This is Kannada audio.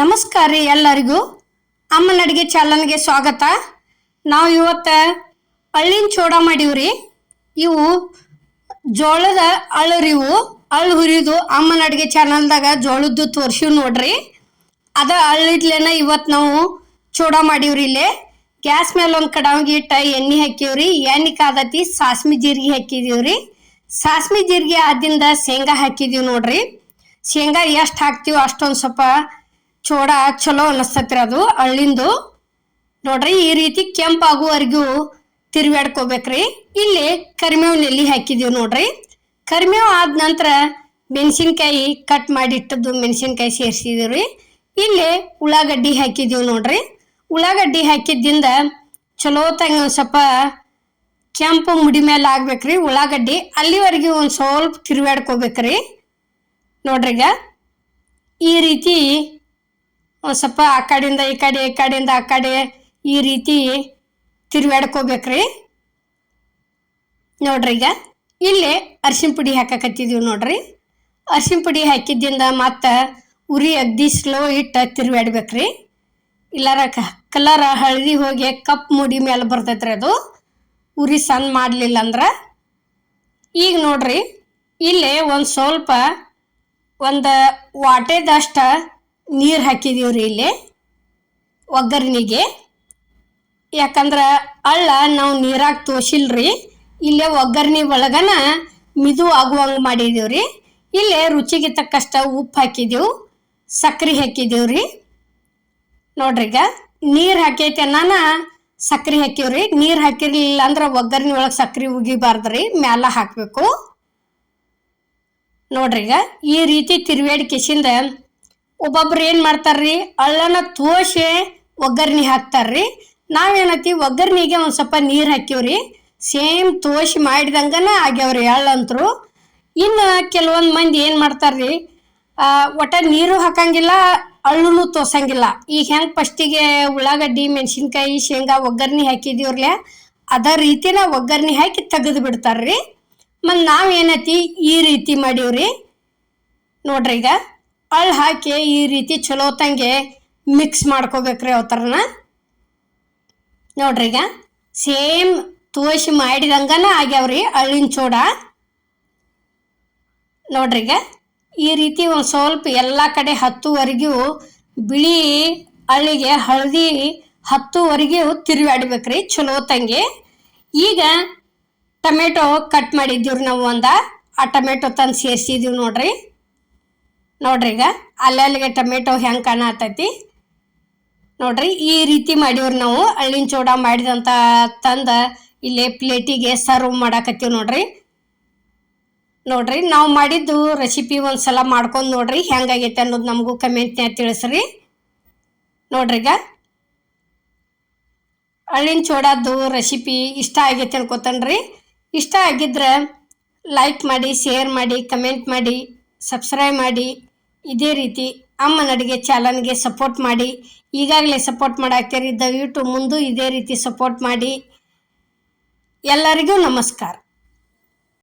ನಮಸ್ಕಾರ ರೀ ಎಲ್ಲರಿಗೂ. ಅಮ್ಮನ ಅಡುಗೆ ಚಾನಲ್ಗೆ ಸ್ವಾಗತ. ನಾವು ಇವತ್ತು ಅಳ್ಳಿನ ಚೋಡ ಮಾಡೀವ್ರಿ ಇವು ಜೋಳದ ಇವು. ಅಳ್ಳು ಹುರಿದು ಅಮ್ಮನ ಅಡುಗೆ ಚಾನಲ್ದಾಗ ಜೋಳದ್ದು ತೋರಿಸಿವ್ ನೋಡ್ರಿ. ಅದ ಅಳ್ಳಿಡ್ಲೇನ ಇವತ್ತು ನಾವು ಚೋಡ ಮಾಡೀವ್ರಿ ಇಲ್ಲೇ. ಗ್ಯಾಸ್ ಮೇಲೆ ಒಂದು ಕಡಾವಿಗೆ ಇಟ್ಟ ಎಣ್ಣೆ ಹಾಕಿವ್ರಿ ಎಣ್ಣೆ ಕಾದತಿ ಸಾಸ್ಮಿ ಜೀರಿಗೆ ಹಾಕಿದೀವ್ರಿ ಸಾಸ್ಮಿ ಜೀರಿಗೆ ಆದಿಂದ ಶೇಂಗಾ ಹಾಕಿದೀವಿ ನೋಡ್ರಿ. ಶೇಂಗಾ ಎಷ್ಟು ಹಾಕ್ತೀವೋ ಅಷ್ಟೊಂದು ಸ್ವಲ್ಪ ಚೋಡ ಚಲೋ ಅನಿಸ್ತತ್ರಿ ಅದು. ಹಳ್ಳಿಂದು ನೋಡ್ರಿ, ಈ ರೀತಿ ಕೆಂಪಾಗುವವರೆಗೂ ರೀ ಇಲ್ಲಿ ಕರಿಮೇವು ನೆಲ್ಲಿ ಹಾಕಿದೀವಿ ನೋಡ್ರಿ. ಕರಿಮೇವು ಆದ ನಂತರ ಮೆಣಸಿನ್ಕಾಯಿ ಕಟ್ ಮಾಡಿಟ್ಟದ್ದು ಮೆಣಸಿನ್ಕಾಯಿ ಸೇರಿಸಿದೀವಿ ಇಲ್ಲಿ ಉಳ್ಳಾಗಡ್ಡಿ ಹಾಕಿದೀವಿ ನೋಡ್ರಿ. ಉಳ್ಳಾಗಡ್ಡಿ ಹಾಕಿದ್ದಿಂದ ಚಲೋ ತಂಗ ಸ್ವಲ್ಪ ಕೆಂಪು ಮುಡಿ ಮೇಲೆ ಆಗ್ಬೇಕ್ರಿ ಉಳ್ಳಾಗಡ್ಡಿ. ಅಲ್ಲಿವರೆಗೆ ಒಂದು ಸ್ವಲ್ಪ ತಿರ್ವ್ಯಾಡ್ಕೋಬೇಕ್ರಿ. ನೋಡ್ರಿಗ, ಈ ರೀತಿ ಸ್ವಲ್ಪ ಆ ಕಡೆಯಿಂದ ಈ ಕಡೆ, ಈ ಕಡೆಯಿಂದ ಆ ಕಡೆ, ಈ ರೀತಿ ತಿರ್ವ್ಯಾಡ್ಕೋಬೇಕ್ರಿ ನೋಡ್ರಿ ಈಗ, ಇಲ್ಲಿ ಅರ್ಶಿನ ಪುಡಿ ಹಾಕಕತ್ತಿದ್ದೀವಿ ನೋಡ್ರಿ. ಅರ್ಶಿನ ಪುಡಿ ಹಾಕಿದ್ದಿಂದ ಮತ್ತೆ ಉರಿ ಅಗ್ದಿ ಸ್ಲೋ ಇಟ್ಟು ತಿರ್ವ್ಯಾಡ್ಬೇಕ್ರಿ ಇಲ್ಲಾರ ಕಲರ್ ಹಳದಿ ಹೋಗಿ ಕಪ್ ಮುಡಿ ಮೇಲೆ ಬರ್ತೈತ್ರಿ ಅದು. ಉರಿ ಸಣ್ಣ ಮಾಡಲಿಲ್ಲ ಅಂದ್ರೆ. ಈಗ ನೋಡ್ರಿ, ಇಲ್ಲಿ ಒಂದು ಸ್ವಲ್ಪ ಒಂದು ವಾಟೆದಷ್ಟ ನೀರು ಹಾಕಿದೀವಿ ರೀ ಇಲ್ಲಿ, ಒಗ್ಗರಣಿಗೆ. ಯಾಕಂದ್ರೆ ಅಳ್ಳ ನಾವು ನೀರಾಗ ತೋಸಿಲ್ರಿ ಇಲ್ಲೇ ಒಗ್ಗರಣೆ ಒಳಗನ ಮಿದು ಆಗುವಂಗೆ ರೀ ಇಲ್ಲೇ ರುಚಿಗೆ ತಕ್ಕಷ್ಟು ಉಪ್ಪು ಹಾಕಿದೀವಿ, ಸಕ್ರೆ ಹಾಕಿದೀವಿ ನೋಡ್ರಿ ಈಗ, ನೀರು ಹಾಕೈತೆ ನಾನ ಸಕ್ರೆ ಹಾಕಿವ್ರಿ. ನೀರು ಹಾಕಿರ್ಲಿಲ್ಲ ಅಂದ್ರೆ ಒಗ್ಗರಣೆ ಒಳಗೆ ಸಕ್ರೆ ಉಗಿಬಾರ್ದ್ರಿ, ಮ್ಯಾಲ ಹಾಕಬೇಕು. ನೋಡ್ರಿ ಈಗ, ಈ ರೀತಿ ತಿರುವೇಡಿ ಕಿಸಿಂದ ಒಬ್ಬೊಬ್ರು ಏನು ಮಾಡ್ತಾರ್ರಿ? ಅಳ್ಳನ ತೋಶೆ ಒಗ್ಗರ್ಣಿ ಹಾಕ್ತಾರ್ರಿ. ನಾವೇನತಿ ಒಗ್ಗರ್ಣಿಗೆ ಒಂದು ಸ್ವಲ್ಪ ನೀರು ಹಾಕಿವ್ರಿ ಸೇಮ್ ತೋಸಿ ಮಾಡಿದಂಗನ ಆಗ್ಯಾವ್ರಿ ಎಳ್ಳಂತ್ರು ಇನ್ನು ಕೆಲವೊಂದು ಮಂದಿ ಏನು ಮಾಡ್ತಾರ್ರಿ ಒಟ್ಟ ನೀರು ಹಾಕಂಗಿಲ್ಲ ಅಳ್ಳುನು ತೋಸಂಗಿಲ್ಲ ಈಗ ಹೆಂಗ್ ಫಸ್ಟಿಗೆ ಉಳ್ಳಾಗಡ್ಡಿ, ಮೆಣಸಿನ್ಕಾಯಿ, ಶೇಂಗಾ ಒಗ್ಗರ್ಣಿ ಹಾಕಿದೀವ್ರಲ್ಲ ಅದೇ ರೀತಿನ ಒಗ್ಗರ್ಣಿ ಹಾಕಿ ತೆಗೆದು ಬಿಡ್ತಾರ್ರಿ. ಮತ್ತು ನಾವೇನತಿ ಈ ರೀತಿ ಮಾಡಿವ್ರಿ. ನೋಡ್ರಿ ಈಗ. ಅಳ್ಳು ಹಾಕಿ ಈ ರೀತಿ ಚಲೋ ತಂಗೆ ಮಿಕ್ಸ್ ಮಾಡ್ಕೋಬೇಕ್ರಿ ಅವತರನ. ನೋಡ್ರಿ ಈಗ ಸೇಮ್ ತೋಸಿ ಮಾಡಿದಂಗನ ಆಗ್ಯಾವ್ರಿ ಅಳ್ಳಿನ ಚೂಡ. ನೋಡ್ರಿ ಈಗ ಈ ರೀತಿ ಒಂದು ಸ್ವಲ್ಪ ಎಲ್ಲ ಕಡೆ ಹತ್ತುವರೆಗೂ ಬಿಳಿ ಅಳ್ಳಿಗೆ ಹಳದಿ ಹತ್ತುವರೆಗೂ ತಿರುವಾಡ್ಬೇಕ್ರಿ ಚಲೋ ತಂಗಿ. ಈಗ ಟೊಮೆಟೊ ಕಟ್ ಮಾಡಿದ್ದೀವ್ರಿ ನಾವು ಒಂದು. ಆ ಟೊಮೆಟೊ ತಂದು ಸೇರಿಸಿದೀವಿ ನೋಡ್ರಿ. ನೋಡ್ರಿ ಈಗ ಅಲ್ಲಲ್ಲಿಗೆ ಟೊಮೆಟೊ ಹೆಂಗೆ ಕಾಣತೈತಿ ನೋಡ್ರಿ ಈ ರೀತಿ ಮಾಡಿವ್ರಿ ನಾವು. ಹಳ್ಳಿನ ಚೂಡ ಮಾಡಿದಂಥ ತಂದ ಇಲ್ಲಿ ಪ್ಲೇಟಿಗೆ ಸರ್ವ್ ಮಾಡಾಕತ್ತೀವಿ ನೋಡ್ರಿ. ನೋಡ್ರಿ ನಾವು ಮಾಡಿದ್ದು ರೆಸಿಪಿ ಒಂದ್ಸಲ ಮಾಡ್ಕೊಂಡು ನೋಡ್ರಿ ಹೆಂಗಾಗೈತೆ ಅನ್ನೋದು ನಮಗೂ ಕಮೆಂಟ್ನ್ಯಾಗ ತಿಳಿಸ್ರಿ. ನೋಡ್ರಿ ಈಗ. ಹಳ್ಳಿನ ಚೂಡದ್ದು ರೆಸಿಪಿ ಇಷ್ಟ ಆಗೈತೆ ಅನ್ಕೋತನ್ರಿ. ಇಷ್ಟ ಆಗಿದ್ರೆ ಲೈಕ್ ಮಾಡಿ ಶೇರ್ ಮಾಡಿ ಕಮೆಂಟ್ ಮಾಡಿ. ಸಬ್ಸ್ಕ್ರೈಬ್ ಮಾಡಿ, ಇದೇ ರೀತಿ ಅಮ್ಮನ ಅಡುಗೆ ಚಾನಲ್ಗೆ ಸಪೋರ್ಟ್ ಮಾಡಿ. ಈಗಾಗಲೇ ಸಪೋರ್ಟ್ ಮಾಡಾಕ್ತೀರಿ ದಯವಿಟ್ಟು ಮುಂದೂ ಇದೇ ರೀತಿ ಸಪೋರ್ಟ್ ಮಾಡಿ. ಎಲ್ಲರಿಗೂ ನಮಸ್ಕಾರ.